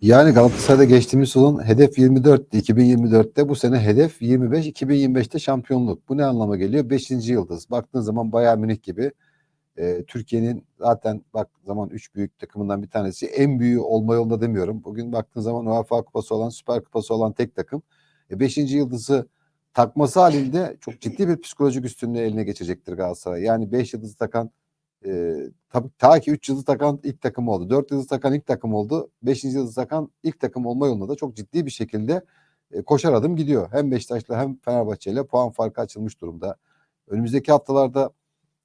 Yani Galatasaray'da geçtiğimiz sezon hedef 24'tü 2024'te. Bu sene hedef 25 2025'te şampiyonluk. Bu ne anlama geliyor? 5. yıldız. Baktığın zaman Bayern Münih gibi e, Türkiye'nin zaten bak zaman 3 büyük takımından bir tanesi. En büyüğü olma yolunda demiyorum. Bugün baktığın zaman UEFA Kupası olan, Süper Kupası olan tek takım. 5. yıldızı takması halinde çok ciddi bir psikolojik üstünlüğü eline geçecektir Galatasaray. Yani 5 yıldızı takan e, tabii ta ki 3 yıldız takan ilk takım oldu. 4 yıldız takan ilk takım oldu. 5. yıldız takan ilk takım olma yolunda da çok ciddi bir şekilde e, koşar adım gidiyor. Hem Beşiktaş'la hem Fenerbahçe'yle puan farkı açılmış durumda. Önümüzdeki haftalarda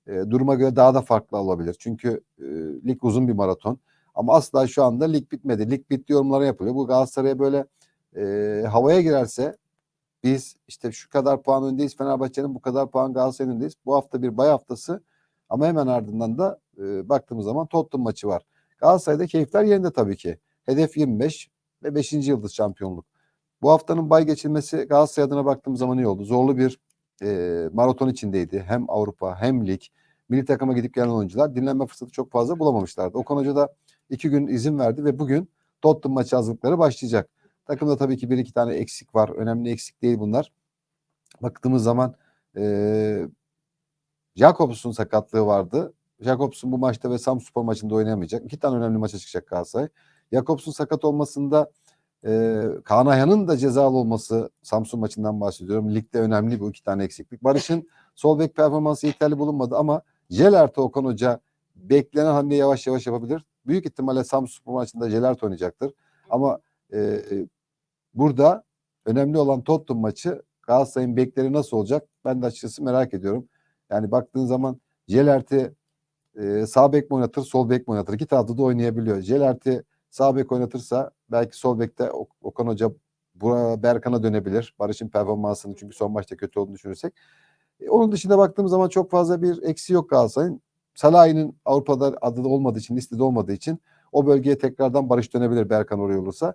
e, duruma göre daha da farklı olabilir. Çünkü e, lig uzun bir maraton. Ama asla şu anda lig bitmedi. Lig bitti yorumları yapılıyor. Bu Galatasaray'a böyle e, havaya girerse biz işte şu kadar puan öndeyiz Fenerbahçe'nin bu kadar puan Galatasaray'ın öndeyiz. Bu hafta bir bay haftası ama hemen ardından da e, baktığımız zaman Tottenham maçı var. Galatasaray'da keyifler yerinde tabii ki. Hedef 25 ve 5. yıldız şampiyonluk. Bu haftanın bay geçilmesi Galatasaray adına baktığımız zaman iyi oldu. Zorlu bir e, maraton içindeydi. Hem Avrupa hem lig. Milli takıma gidip gelen oyuncular dinlenme fırsatı çok fazla bulamamışlardı. Okan Hoca da iki gün izin verdi ve bugün Tottenham maçı hazırlıkları başlayacak. Takımda tabii ki bir iki tane eksik var. Önemli eksik değil bunlar. Baktığımız zaman e, Jakobs'un sakatlığı vardı. Jakobs'un bu maçta ve Samspor maçında oynayamayacak. İki tane önemli maça çıkacak Galatasaray. Jakobs'un sakat olmasında e, Kaan Ayhan'ın da cezalı olması Samsun maçından bahsediyorum. Ligde önemli bu iki tane eksiklik. Barış'ın sol bek performansı yeterli bulunmadı ama Jelert'e Okan Hoca beklenen hamle yavaş yavaş yapabilir. Büyük ihtimalle Samsun maçında Jelert oynayacaktır. Ama e, e, burada önemli olan Tottenham maçı Galatasaray'ın bekleri nasıl olacak? Ben de açıkçası merak ediyorum. Yani baktığın zaman Jelert'i e, sağ bek mi oynatır, sol bek mi oynatır? İki tarafta da oynayabiliyor. Jelert'i sağ bek oynatırsa belki sol bekte Okan Hoca Berkan'a dönebilir. Barış'ın performansını çünkü son maçta kötü olduğunu düşünürsek. E, onun dışında baktığımız zaman çok fazla bir eksi yok Galatasaray'ın. Salah'ın Avrupa'da adı da olmadığı için, listede olmadığı için o bölgeye tekrardan Barış dönebilir Berkan oraya olursa.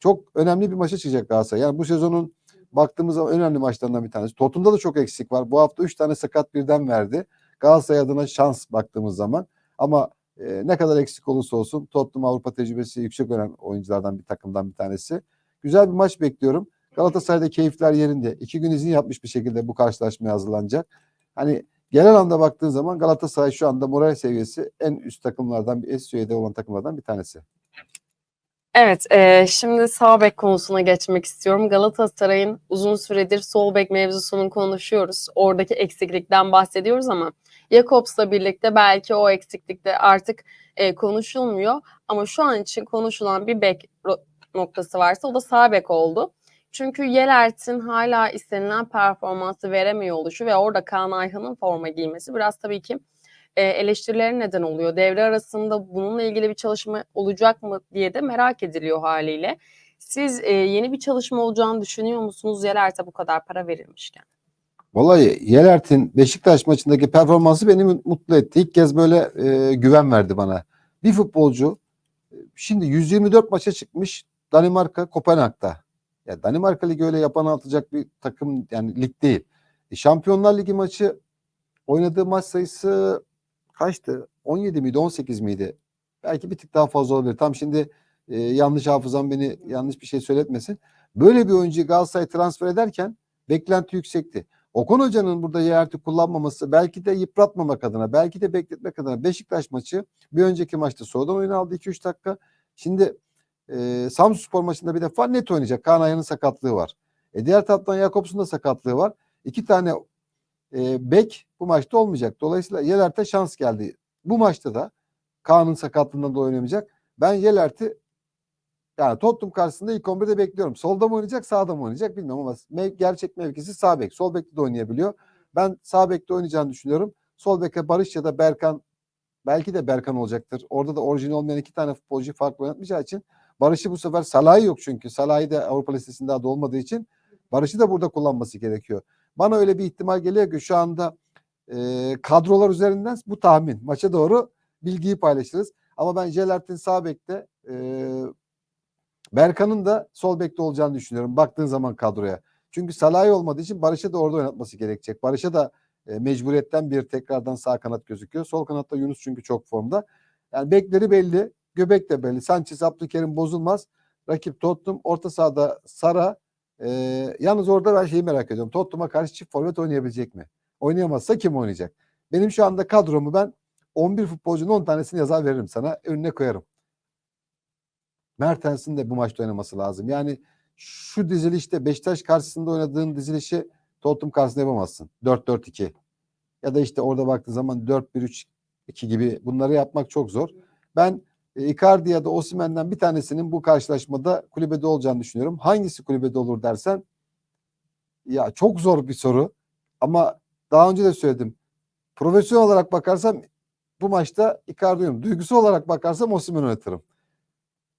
Çok önemli bir maça çıkacak Galatasaray. Yani bu sezonun baktığımız zaman önemli maçlarından bir tanesi. Tottenham'da da çok eksik var. Bu hafta 3 tane sakat birden verdi. Galatasaray adına şans baktığımız zaman. Ama e, ne kadar eksik olursa olsun Tottenham Avrupa tecrübesi yüksek olan oyunculardan bir takımdan bir tanesi. Güzel bir maç bekliyorum. Galatasaray'da keyifler yerinde. İki gün izin yapmış bir şekilde bu karşılaşmaya hazırlanacak. Hani genel anda baktığın zaman Galatasaray şu anda moral seviyesi en üst takımlardan, bir SUE'de olan takımlardan bir tanesi. Evet, e, şimdi sağ bek konusuna geçmek istiyorum. Galatasaray'ın uzun süredir sol bek mevzusunu konuşuyoruz. Oradaki eksiklikten bahsediyoruz ama Jakobs'la birlikte belki o eksiklikte artık e, konuşulmuyor. Ama şu an için konuşulan bir bek noktası varsa o da sağ bek oldu. Çünkü Yelert'in hala istenilen performansı veremiyor oluşu ve orada Kaan Ayhan'ın forma giymesi biraz tabii ki e, eleştirileri neden oluyor. Devre arasında bununla ilgili bir çalışma olacak mı diye de merak ediliyor haliyle. Siz e, yeni bir çalışma olacağını düşünüyor musunuz Yelert'e bu kadar para verilmişken? Vallahi Yelert'in Beşiktaş maçındaki performansı beni mutlu etti. İlk kez böyle e, güven verdi bana. Bir futbolcu şimdi 124 maça çıkmış Danimarka Kopenhag'da. Ya Danimarka Ligi öyle yapan atacak bir takım yani lig değil. E, Şampiyonlar Ligi maçı oynadığı maç sayısı kaçtı? 17 miydi 18 miydi? Belki bir tık daha fazla olabilir. Tam şimdi e, yanlış hafızam beni yanlış bir şey söyletmesin. Böyle bir oyuncuyu Galatasaray transfer ederken beklenti yüksekti. Okan Hoca'nın burada yerti kullanmaması belki de yıpratmamak adına belki de bekletmek adına Beşiktaş maçı bir önceki maçta sonradan oyun aldı 2-3 dakika. Şimdi e, Samsun Spor maçında bir defa net oynayacak. Kaan Ayhan'ın sakatlığı var. E, diğer taraftan Jakobs'un da sakatlığı var. İki tane e, bek bu maçta olmayacak. Dolayısıyla Yelert'e şans geldi. Bu maçta da Kaan'ın sakatlığından da oynamayacak. Ben Yelert'i yani Tottenham karşısında ilk 11'de bekliyorum. Solda mı oynayacak, sağda mı oynayacak bilmiyorum ama mev gerçek mevkisi sağ bek. Sol bekte de oynayabiliyor. Ben sağ bekte oynayacağını düşünüyorum. Sol beke Barış ya da Berkan belki de Berkan olacaktır. Orada da orijinal olmayan iki tane futbolcu farklı oynatmayacağı için Barış'ı bu sefer Salah'ı yok çünkü. Salah'ı da Avrupa listesinde adı olmadığı için Barış'ı da burada kullanması gerekiyor. Bana öyle bir ihtimal geliyor ki şu anda e, kadrolar üzerinden bu tahmin. Maça doğru bilgiyi paylaşırız. Ama ben Jelert'in sağ bekte e, Berkan'ın da sol bekte olacağını düşünüyorum. Baktığın zaman kadroya. Çünkü Salah'ı olmadığı için Barış'a da orada oynatması gerekecek. Barış'a da e, mecburiyetten bir tekrardan sağ kanat gözüküyor. Sol kanatta Yunus çünkü çok formda. Yani bekleri belli. Göbek de belli. Sanchez, Abdülkerim bozulmaz. rakip Tottenham. Orta sahada Sara. E, yalnız orada ben şeyi merak ediyorum. Tottenham'a karşı çift forvet oynayabilecek mi? Oynayamazsa kim oynayacak? Benim şu anda kadromu ben 11 futbolcunun 10 tanesini yazar veririm sana. Önüne koyarım. Mertens'in de bu maçta oynaması lazım. Yani şu dizilişte Beşiktaş karşısında oynadığın dizilişi Tottenham karşısında yapamazsın. 4-4-2. Ya da işte orada baktığın zaman 4-1-3-2 gibi bunları yapmak çok zor. Ben e, Icardi ya da Osimhen'den bir tanesinin bu karşılaşmada kulübede olacağını düşünüyorum. Hangisi kulübede olur dersen ya çok zor bir soru. Ama daha önce de söyledim. Profesyonel olarak bakarsam bu maçta Icardi oynuyorum. Duygusal olarak bakarsam Osimhen'i oynatırım.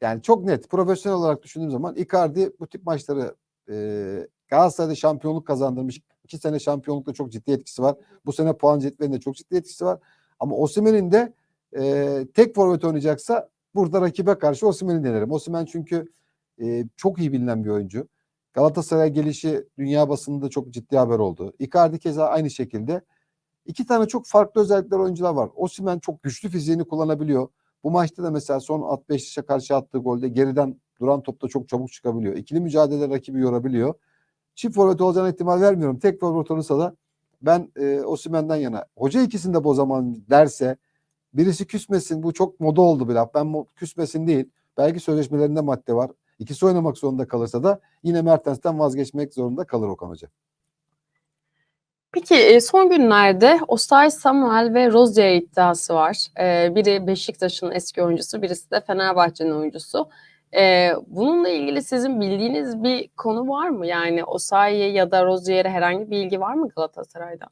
Yani çok net. Profesyonel olarak düşündüğüm zaman Icardi bu tip maçları e, Galatasaray'da şampiyonluk kazandırmış. İki sene şampiyonlukta çok ciddi etkisi var. Bu sene puan cetvelinde çok ciddi etkisi var. Ama Osimhen'in de e, tek forvet oynayacaksa burada rakibe karşı Osimhen'i denerim. Osimhen çünkü e, çok iyi bilinen bir oyuncu. Galatasaray'a gelişi dünya basınında çok ciddi haber oldu. Icardi keza aynı şekilde. İki tane çok farklı özellikler oyuncular var. Osimhen çok güçlü fiziğini kullanabiliyor. Bu maçta da mesela son 65'e karşı attığı golde geriden duran topta çok çabuk çıkabiliyor. İkili mücadele rakibi yorabiliyor. Çift forvet olacağına ihtimal vermiyorum. Tek forvet olursa da ben e, Osimhen'den yana. Hoca ikisini de bu zaman derse birisi küsmesin. Bu çok moda oldu bir laf. Ben küsmesin değil. Belki sözleşmelerinde madde var. İkisi oynamak zorunda kalırsa da yine Mertens'ten vazgeçmek zorunda kalır Okan Hoca. Peki e, son günlerde Osay Samuel ve Rozier iddiası var. E, Biri Beşiktaş'ın eski oyuncusu, birisi de Fenerbahçe'nin oyuncusu. E, Bununla ilgili sizin bildiğiniz bir konu var mı? Yani Osayi'ye ya da Rozier'e herhangi bir bilgi var mı Galatasaray'da?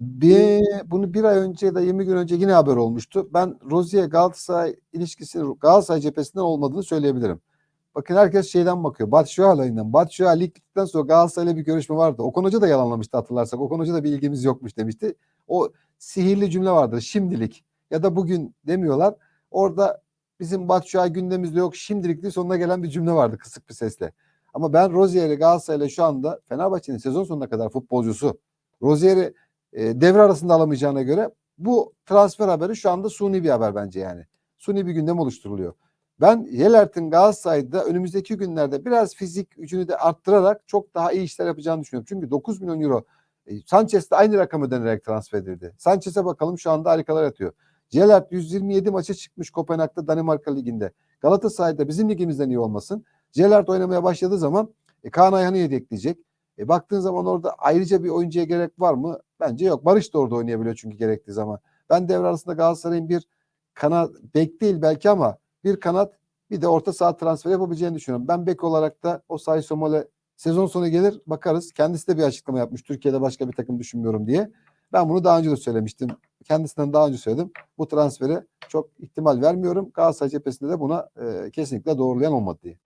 Bir, bunu bir ay önce ya da 20 gün önce yine haber olmuştu. Ben Rozier Galatasaray ilişkisinin Galatasaray cephesinden olmadığını söyleyebilirim. Bakın herkes şeyden bakıyor. Batshuayi olayından. Batshuayi lig bittikten sonra Galatasaray'la bir görüşme vardı. Okan Hoca da yalanlamıştı hatırlarsak. Okan Hoca da bir ilgimiz yokmuş demişti. O sihirli cümle vardır. Şimdilik ya da bugün demiyorlar. Orada bizim Batshuayi gündemimizde yok. Şimdilik diye sonuna gelen bir cümle vardı kısık bir sesle. Ama ben Rozier'i Galatasaray'la şu anda Fenerbahçe'nin sezon sonuna kadar futbolcusu Rozier'i e, devre arasında alamayacağına göre bu transfer haberi şu anda suni bir haber bence yani. Suni bir gündem oluşturuluyor. Ben Yelert'in Galatasaray'da önümüzdeki günlerde biraz fizik gücünü de arttırarak çok daha iyi işler yapacağını düşünüyorum. Çünkü 9 milyon euro e, Sanchez de aynı rakam ödenerek transfer edildi. Sanchez'e bakalım şu anda harikalar atıyor. Celert 127 maça çıkmış Kopenhag'da Danimarka Ligi'nde. Galatasaray'da bizim ligimizden iyi olmasın. Celert oynamaya başladığı zaman e, Kaan Ayhan'ı yedekleyecek. E, baktığın zaman orada ayrıca bir oyuncuya gerek var mı? Bence yok. Barış da orada oynayabiliyor çünkü gerektiği zaman. Ben devre arasında Galatasaray'ın bir kanat bek değil belki ama bir kanat bir de orta saha transferi yapabileceğini düşünüyorum. Ben bek olarak da o Say Somole sezon sonu gelir bakarız. Kendisi de bir açıklama yapmış. Türkiye'de başka bir takım düşünmüyorum diye. Ben bunu daha önce de söylemiştim. Kendisinden daha önce söyledim. Bu transfere çok ihtimal vermiyorum. Galatasaray cephesinde de buna e, kesinlikle doğrulayan olmadı diye.